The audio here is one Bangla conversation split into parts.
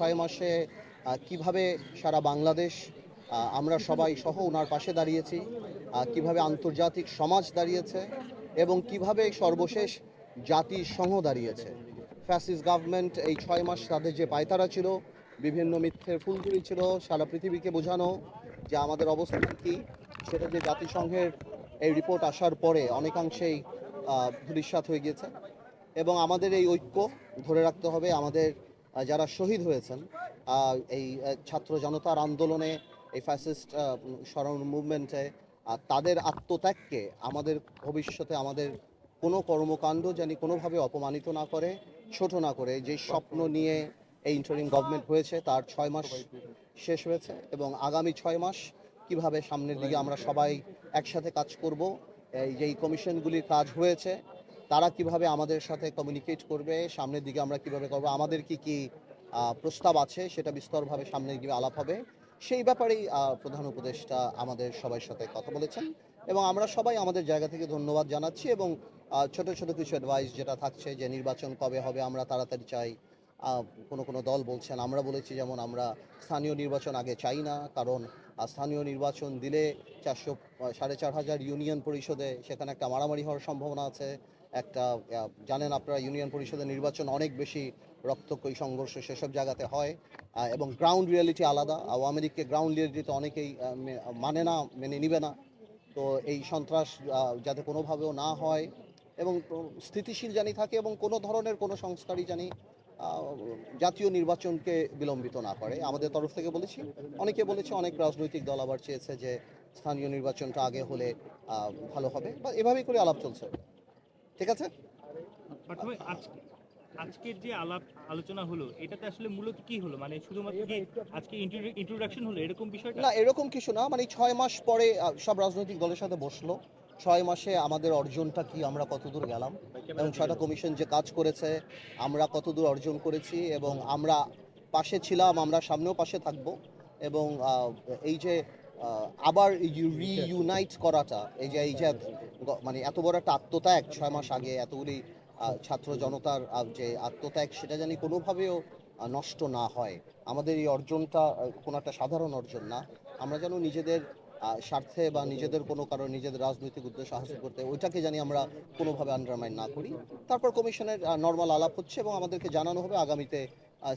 ছয় মাসে কীভাবে সারা বাংলাদেশ আমরা সবাই সহ ওনার পাশে দাঁড়িয়েছি কীভাবে আন্তর্জাতিক সমাজ দাঁড়িয়েছে এবং কীভাবে সর্বশেষ জাতিসংঘ দাঁড়িয়েছে। ফ্যাসিস গভর্নমেন্ট এই ছয় মাস তাদের যে পায়তারা ছিল, বিভিন্ন মিথ্যের ফুলঝুরি ছিল, সারা পৃথিবীকে বোঝানো যে আমাদের অবস্থান কী, সেটা যে জাতিসংঘের এই রিপোর্ট আসার পরে অনেকাংশেই ধূলিসাৎ হয়ে গিয়েছে। এবং আমাদের এই ঐক্য ধরে রাখতে হবে আমাদের যারা শহীদ হয়েছেন এই ছাত্র জনতার আন্দোলনে এই ফ্যাসিস্ট স্মরণ মুভমেন্টে তাদের আত্মত্যাগকে আমাদের ভবিষ্যতে আমাদের কোনো কর্মকাণ্ড জানি কোনোভাবে অপমানিত না করে, ছোট না করে, যে স্বপ্ন নিয়ে এই ইন্টারিম গভর্নমেন্ট হয়েছে, তার ছয় মাস শেষ হয়েছে এবং আগামী ছয় মাস কীভাবে সামনের দিকে আমরা সবাই একসাথে কাজ করব, এই, যেই কমিশনগুলির কাজ হয়েছে তারা কীভাবে আমাদের সাথে কমিউনিকেট করবে, সামনের দিকে আমরা কীভাবে করব, আমাদের কি কি প্রস্তাব আছে সেটা বিস্তরভাবে সামনে গিয়ে আলাপ হবে। সেই ব্যাপারেই প্রধান উপদেষ্টা আমাদের সবাই সাথে কথা বলেছেন এবং আমরা সবাই আমাদের জায়গা থেকে ধন্যবাদ জানাচ্ছি এবং ছোট ছোট কিছু অ্যাডভাইস যেটা থাকছে যে নির্বাচন কবে হবে আমরা তাড়াতাড়ি চাই। কোনো কোনো দল বলছেন, আমরা বলেছি যেমন আমরা স্থানীয় নির্বাচন আগে চাই না, কারণ স্থানীয় নির্বাচন দিলে চারশো সাড়ে চার হাজার ইউনিয়ন পরিষদে সেখানে একটা মারামারি হওয়ার সম্ভাবনা আছে। একটা জানেন আপনারা, ইউনিয়ন পরিষদের নির্বাচন অনেক বেশি রক্তক্ষয়ী সংঘর্ষ সেসব জায়গাতে হয় এবং গ্রাউন্ড রিয়ালিটি আলাদা। আওয়ামী লীগকে গ্রাউন্ড রিয়ালিটি অনেকেই মানে না, মেনে নিবে না। তো এই সন্ত্রাস যাতে কোনোভাবেও না হয়, এবং স্থিতিশীল জানি থাকে এবং কোনো ধরনের কোনো সংস্কারই জানি জাতীয় নির্বাচনকে বিলম্বিত না করে। আমাদের তরফ থেকে বলেছি অনেকে বলেছে অনেক রাজনৈতিক দল আবার চেয়েছে যে স্থানীয় নির্বাচনটা আগে হলে ভালো হবে। বা এভাবেই করে আলাপ চলছে। ঠিক আছে? আজকে আজকের যে আলাপ আলোচনা হলো এটাতে আসলে মূলত কি হলো? মানে শুধুমাত্র কি আজকে ইন্ট্রোডাকশন হলো? এরকম বিষয়টা? না এরকম কিছু না। মানে ছয় মাস পরে সব রাজনৈতিক দলের সাথে বসল। ছয় মাসে আমাদের অর্জনটা কি, আমরা কতদূর গেলাম? এবং ছয়টা কমিশন যে কাজ করেছে, আমরা কতদূর অর্জন করেছি এবং আমরা পাশে ছিলাম, আমরা সামনেও পাশে থাকব এবং এই যে আবার রিইউনাইট করাটা, এই যে এই যে মানে এত বড় একটা আত্মত্যাগ ছয় মাস আগে, এতগুলি ছাত্র জনতার যে আত্মত্যাগ, সেটা জানি কোনোভাবেও নষ্ট না হয়। আমাদের এই অর্জনটা কোনো একটা সাধারণ অর্জন না। আমরা যেন নিজেদের স্বার্থে বা নিজেদের কোনো কারণে নিজেদের রাজনৈতিক উদ্দেশ্য হাসিল করতে ওইটাকে জানি আমরা কোনোভাবে আন্ডারমাইন না করি। তারপর কমিশনের নর্মাল আলাপ হচ্ছে এবং আমাদেরকে জানানো হবে আগামীতে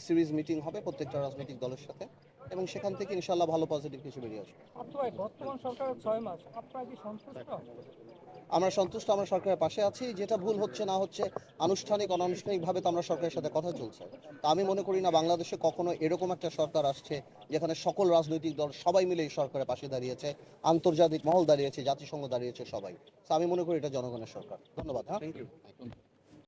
সিরিজ মিটিং হবে প্রত্যেকটা রাজনৈতিক দলের সাথে এবং সেখান থেকে ইনশাল্লাহ ভালো পজিটিভ কিছু বেরিয়ে আসবে। বর্তমান সরকারের ছয় মাস, আপনারা কি সন্তুষ্ট? আমরা সন্তুষ্ট, আমরা সরকারের পাশে আছি। যেটা ভুল হচ্ছে, না হচ্ছে, আনুষ্ঠানিক, অনানুষ্ঠানিকভাবে তো আমরা সরকারের সাথে কথা চলছে। তা আমি মনে করি না বাংলাদেশে কখনো এরকম একটা সরকার আসছে যেখানে সকল রাজনৈতিক দল সবাই মিলে এই সরকারের পাশে দাঁড়িয়েছে, আন্তর্জাতিক মহল দাঁড়িয়েছে, জাতিসংঘ দাঁড়িয়েছে সবাই। আমি মনে করি এটা জনগণের সরকার। ধন্যবাদ হ্যাঁ?